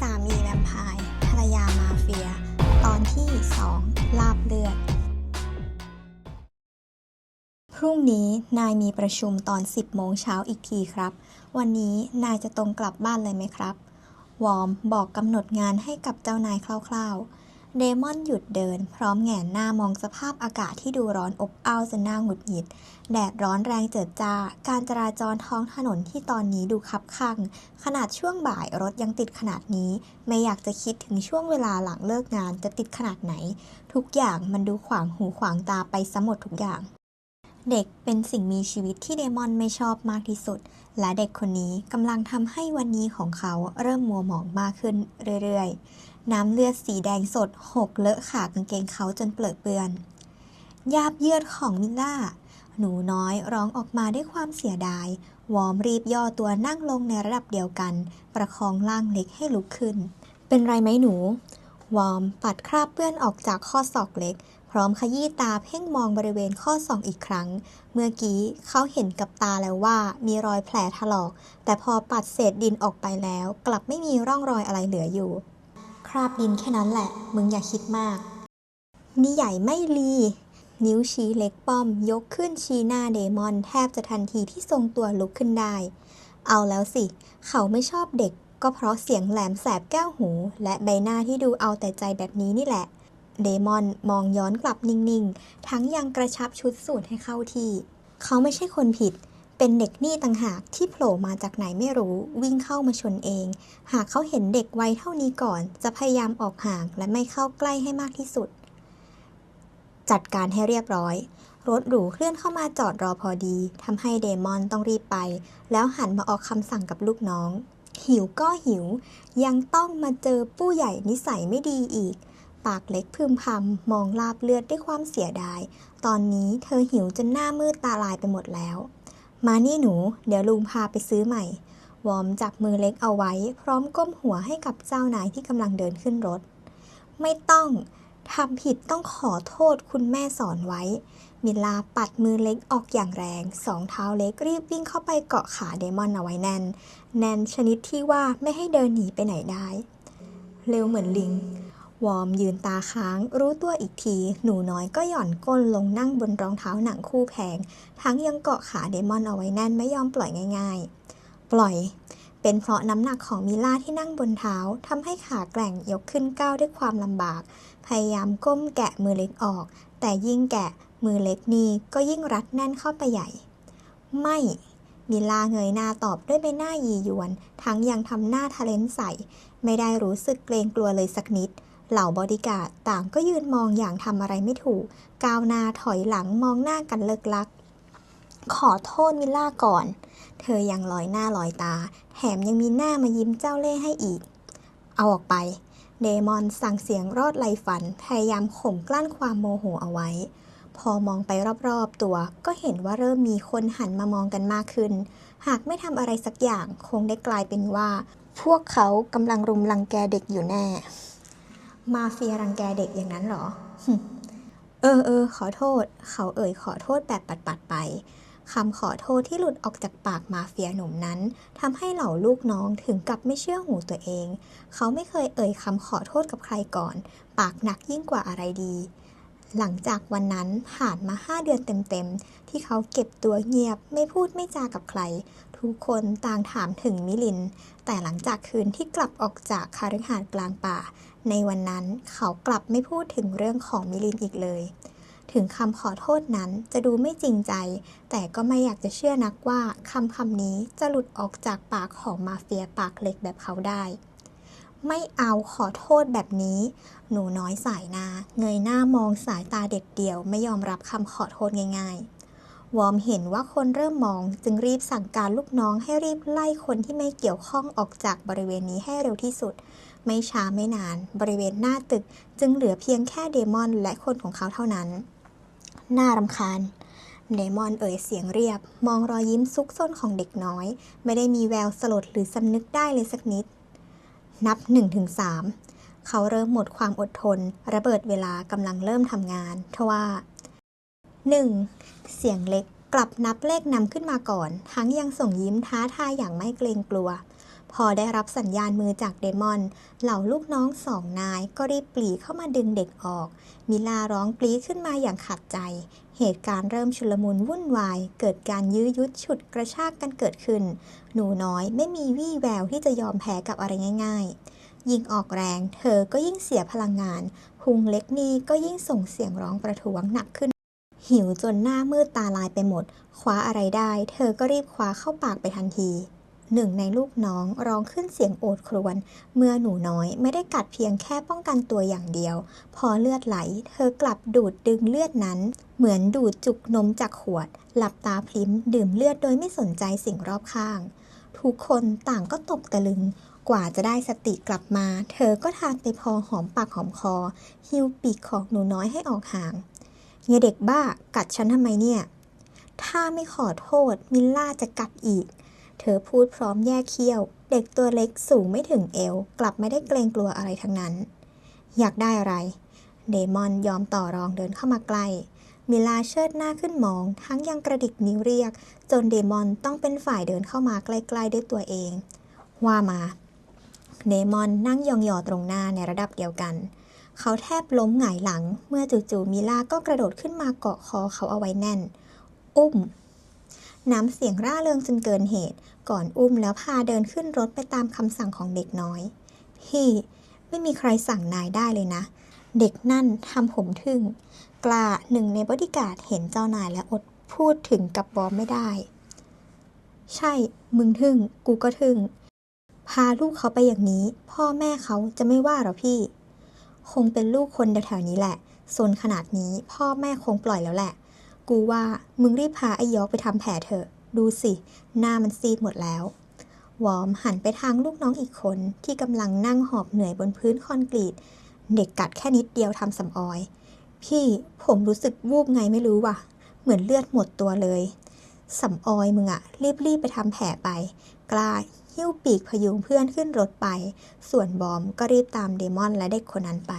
สามีแวมไพร์ภรรยามาเฟีย ตอนที่ 2 ลาบเลือด พรุ่งนี้นายมีประชุมตอน 10 โมงเช้าอีกทีครับ วันนี้นายจะตรงกลับบ้านเลยไหมครับ วอร์มบอกกำหนดงานให้กับเจ้านายคร่าว ๆ เดมอนหยุดเดิน พร้อมแงนหน้ามองสภาพอากาศที่ดูร้อนอบอ้าวจนหน้าหงุดหงิด แดดร้อนแรงเจิดจ้า การจราจรท้องถนนที่ตอนนี้ดูคับคั่ง ขนาดช่วงบ่ายรถยังติดขนาดนี้ ไม่อยากจะคิดถึงช่วงเวลาหลังเลิกงานจะติดขนาดไหน ทุกอย่างมันดูขวางหูขวางตาไปซะหมดทุกอย่าง เด็กเป็นสิ่งมีชีวิตที่เดมอนไม่ชอบมากที่สุด และเด็กคนนี้กำลังทำให้วันนี้ของเขาเริ่มมัวหมองมากขึ้นเรื่อยๆ น้ำเลือดสีแดงสดหกเลอะขากางเกงเขาจนเปลือเปื้อน ยาบเยือดของมิลล่า หนูน้อยร้องออกมาด้วยความเสียดาย วอมรีบย่อตัวนั่งลงในระดับเดียวกัน ประคองร่างเล็กให้ลุกขึ้น เป็นไรไหมหนู วอมปัดคราบเปื้อนออกจากข้อศอกเล็ก พร้อมขยี้ตาเพ่งมองบริเวณข้อศอกอีกครั้ง เมื่อกี้เขาเห็นกับตาแล้วว่ามีรอยแผลถลอก แต่พอปัดเศษดินออกไปแล้ว กลับไม่มีร่องรอยอะไรเหลืออยู่ คราบดินแค่นั้นแหละ มึงอย่าคิดมาก นี่ใหญ่ไม่ลี นิ้วชี้เล็กป้อม ยกขึ้นชี้หน้าเดมอน แทบจะทันทีที่ทรงตัวลุกขึ้นได้ เอาแล้วสิ เขาไม่ชอบเด็ก ก็เพราะเสียงแหลมแสบแก้วหู และใบหน้าที่ดูเอาแต่ใจแบบนี้นี่แหละ เดมอนมองย้อนกลับนิ่งๆ ทั้งยังกระชับชุดสูทให้เข้าที่ เขาไม่ใช่คนผิด เป็นเด็กนี่ต่างหากที่โผล่มาจากไหนไม่รู้ วิ่งเข้ามาชนเอง หากเขาเห็นเด็กวัยเท่านี้ก่อน จะพยายามออกห่างและไม่เข้าใกล้ให้มากที่สุด จัดการให้เรียบร้อย รถหรูเคลื่อนเข้ามาจอดรอพอดีทำให้เดมอนต้องรีบไป แล้วหันมาออกคำสั่งกับลูกน้องหิวก็หิว ยังต้องมาเจอผู้ใหญ่นิสัยไม่ดีอีก ปากเล็กพึมพำมองลาบเลือดด้วยความเสียดาย ตอนนี้เธอหิวจนหน้ามืดตาลายไปหมดแล้ว มานี่หนู เดี๋ยวลุงพาไปซื้อใหม่ วอมจับมือเล็กเอาไว้ พร้อมก้มหัวให้กับเจ้านายที่กำลังเดินขึ้นรถ ไม่ต้องทำผิดต้องขอโทษคุณแม่สอนไว้ มิลาปัดมือเล็กออกอย่างแรง สองเท้าเล็กรีบวิ่งเข้าไปเกาะขาเดมอนเอาไว้แน่น แน่นชนิดที่ว่าไม่ให้เดินหนีไปไหนได้ เร็วเหมือนลิง วอร์มยืนตาค้าง รู้ตัวอีกที หนูน้อยก็หย่อนก้นลงนั่งบนรองเท้าหนังคู่แพง ทั้งยังเกาะขาเดมอนเอาไว้แน่นไม่ยอมปล่อยง่าย ๆ ปล่อย เป็นเพราะน้ำหนักของมิล่าที่นั่งบนเท้าทำให้ขาแกร่งยกขึ้นก้าวด้วยความลำบาก พยายามก้มแกะมือเล็กออก แต่ยิ่งแกะมือเล็กนี่ก็ยิ่งรัดแน่นเข้าไปใหญ่ ไม่มิลาเงยหน้าตอบด้วยใบหน้ายียวน ทั้งยังทำหน้าทะเลนใส่ ไม่ได้รู้สึกเกรงกลัวเลยสักนิด เหล่าบอดี้การ์ดต่างก็ยืนมองอย่างทำอะไรไม่ถูก ก้าวหน้าถอยหลังมองหน้ากันเลิกลัก ขอโทษมิลล่าก่อน เธอยังลอยหน้าลอยตา แถมยังมีหน้ามายิ้มเจ้าเล่ห์ให้อีก เอาออกไป เดมอนสั่งเสียงรอดไลฝัน พยายามข่มกลั้นความโมโหเอาไว้ พอมองไปรอบๆตัว ก็เห็นว่าเริ่มมีคนหันมามองกันมากขึ้น หากไม่ทำอะไรสักอย่างคงได้กลายเป็นว่า พวกเขากำลังรุมรังแกเด็กอยู่แน่ มาเฟียรังแกเด็กอย่างนั้นหรอ เออเออขอโทษ เขาเอ่ยขอโทษแบบปัดๆไปคำขอโทษที่หลุดออกจากปากมาเฟียหนุ่มนั้นทำให้เหล่าลูกน้องถึงกับไม่เชื่อหูตัวเอง เขาไม่เคยเอ่ยคำขอโทษกับใครก่อน ปากหนักยิ่งกว่าอะไรดี หลังจากวันนั้นผ่านมาห้าเดือนเต็มๆ ที่เขาเก็บตัวเงียบไม่พูดไม่จากับใคร ทุกคนต่างถามถึงมิลิน แต่หลังจากคืนที่กลับออกจากคาฤหาสน์กลางป่า ในวันนั้นเขากลับไม่พูดถึงเรื่องของมิลินอีกเลย ถึงคำขอโทษนั้นจะดูไม่จริงใจ แต่ก็ไม่อยากจะเชื่อนักว่าคำคำนี้จะหลุดออกจากปากของมาเฟียปากเหล็กแบบเขาได้ ไม่เอาขอโทษแบบนี้ หนูน้อยสายนาเงยหน้ามองสายตาเด็กเดี่ยว ไม่ยอมรับคำขอโทษง่าย ๆวอมเห็นว่าคนเริ่มมองจึงรีบสั่งการลูกน้องให้รีบไล่คนที่ไม่เกี่ยวข้องออกจากบริเวณนี้ให้เร็วที่สุด ไม่ช้าไม่นาน บริเวณหน้าตึกจึงเหลือเพียงแค่เดมอนและคนของเขาเท่านั้น น่ารำคาญ เดมอนเอ่ยเสียงเรียบ มองรอยยิ้มซุกซนของเด็กน้อย ไม่ได้มีแววสลดหรือสำนึกได้เลยสักนิด นับ1-3เขาเริ่มหมดความอดทน ระเบิดเวลากำลังเริ่มทำงานทว่า 1. เสียงเล็กกลับนับเลขนำขึ้นมาก่อน ทั้งยังส่งยิ้มท้าทายอย่างไม่เกรงกลัว พอได้รับสัญญาณมือจากเดมอน เหล่าลูกน้องสองนายก็รีบปลีเข้ามาดึงเด็กออก มิลาร้องปลีขึ้นมาอย่างขัดใจ เหตุการณ์เริ่มชุลมุนวุ่นวาย เกิดการยื้อยุดฉุดกระชากกันเกิดขึ้น หนูน้อยไม่มีวี่แววที่จะยอมแพ้กับอะไรง่าย ๆ ยิ่งออกแรง เธอก็ยิ่งเสียพลังงาน พุงเล็กนี่ก็ยิ่งส่งเสียงร้องประท้วงหนักขึ้นหิวจนหน้ามืดตาลายไปหมด คว้าอะไรได้ เธอก็รีบคว้าเข้าปากไปทันที หนึ่งในลูกน้องร้องขึ้นเสียงโอดครวญเมื่อหนูน้อยไม่ได้กัดเพียงแค่ป้องกันตัวอย่างเดียว พอเลือดไหล เธอกลับดูดดึงเลือดนั้น เหมือนดูดจุกนมจากขวด หลับตาพลิ้มดื่มเลือดโดยไม่สนใจสิ่งรอบข้าง ทุกคนต่างก็ตกตะลึง กว่าจะได้สติกลับมา เธอก็ทานไปพอหอมปากหอมคอ หิ้วปีกของหนูน้อยให้ออกห่างเงยเด็กบ้ากัดฉันทำไมเนี่ยถ้าไม่ขอโทษมิลล่าจะกัดอีก เธอพูดพร้อมแยกเขี้ยว เด็กตัวเล็กสูงไม่ถึงเอว กลับไม่ได้เกรงกลัวอะไรทั้งนั้น อยากได้อะไร เดมอนยอมต่อรองเดินเข้ามาใกล้ มิลาเชิดหน้าขึ้นมอง ทั้งยังกระดิกนิ้วเรียก จนเดมอนต้องเป็นฝ่ายเดินเข้ามาใกล้ๆด้วยตัวเอง ว่ามาเดมอนนั่งยองๆตรงหน้าในระดับเดียวกัน เขาแทบล้มหงายหลัง เมื่อจู่ๆมิลาก็กระโดดขึ้นมาเกาะคอเขาเอาไว้แน่น อุ้ม น้ำเสียงร่าเริงจนเกินเหตุ ก่อนอุ้มแล้วพาเดินขึ้นรถไปตามคำสั่งของเด็กน้อย พี่ไม่มีใครสั่งนายได้เลยนะ เด็กนั่นทำผมทึ่ง กล้าหนึ่งในบอดี้การ์ดเห็นเจ้านายและอดพูดถึงกับบอมไม่ได้ ใช่ มึงทึ่ง กูก็ทึ่ง พาลูกเขาไปอย่างนี้ พ่อแม่เขาจะไม่ว่าหรอพี่ คงเป็นลูกคนแถวๆนี้แหละโซนขนาดนี้พ่อแม่คงปล่อยแล้วแหละ กูว่ามึงรีบพาไอ้ยอกไปทำแผลเถอะ ดูสิ หน้ามันซีดหมดแล้ว วอมหันไปทางลูกน้องอีกคนที่กำลังนั่งหอบเหนื่อยบนพื้นคอนกรีต เด็กกัดแค่นิดเดียวทำสำออย พี่ผมรู้สึกวูบไงไม่รู้ว่ะ เหมือนเลือดหมดตัวเลยสำออยมึงอะรีบๆไปทำแผลไป กล้าหิ้วปีกพยุงเพื่อนขึ้นรถไป ส่วนบอมก็รีบตามเดมอนและเด็กคนนั้นไป